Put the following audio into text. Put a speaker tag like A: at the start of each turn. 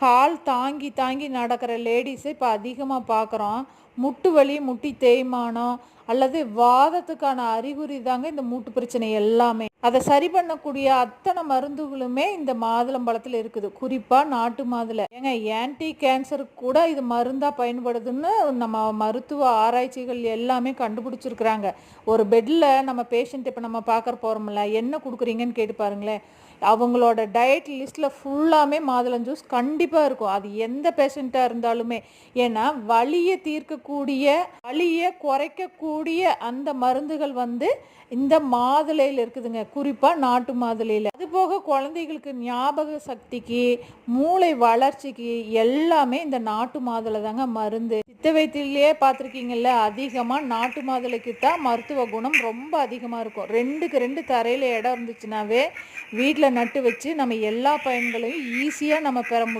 A: கால் தாங்கி தாங்கி நடக்கிற லேடிஸை இப்போ அதிகமாக பார்க்குறோம் முட்டு வலி முட்டி தேய்மானம் அல்லது வாதத்துக்கான அறிகுறி தாங்க இந்த மூட்டு பிரச்சனை எல்லாமே. அதை சரி பண்ணக்கூடிய அத்தனை மருந்துகளுமே இந்த மாதுளம்பழத்தில் இருக்குது. குறிப்பாக நாட்டு மாதுளை. ஏங்க ஆன்டி கேன்சருக்கு கூட இது மருந்தாக பயன்படுதுன்னு நம்ம மருத்துவ ஆராய்ச்சிகள் எல்லாமே கண்டுபிடிச்சிருக்கிறாங்க. ஒரு பெட்டில் நம்ம பேஷண்ட் இப்போ நம்ம பார்க்குற போகிறோம்ல என்ன கொடுக்குறீங்கன்னு கேட்டு பாருங்களேன். அவங்களோட டயட் லிஸ்ட்டில் ஃபுல்லாமே மாதுளம் ஜூஸ் கண்டிப்பாக இருக்கும். அது எந்த பேஷண்ட்டாக இருந்தாலுமே. ஏன்னா வலியை தீர்க்கக்கூடிய வலியை குறைக்கக்கூடிய அந்த மருந்துகள் வந்து இந்த மாதுளையில் இருக்குதுங்க. குறிப்பாக நாட்டு மாதுளையில். அது போக குழந்தைகளுக்கு ஞாபக சக்திக்கு மூளை வளர்ச்சிக்கு எல்லாமே இந்த நாட்டு மாதுளை தாங்க மருந்து. சித்த வைத்தியிலேயே பார்த்துருக்கீங்கல்ல அதிகமாக நாட்டு மாதுளைக்கு தான் மருத்துவ குணம் ரொம்ப அதிகமாக இருக்கும். ரெண்டுக்கு ரெண்டு தரையில் இடம் இருந்துச்சுனாவே வீட்டில் நட்டு வச்சு நம்ம எல்லா பயன்களையும் ஈஸியாக நம்ம பெற முடியும்.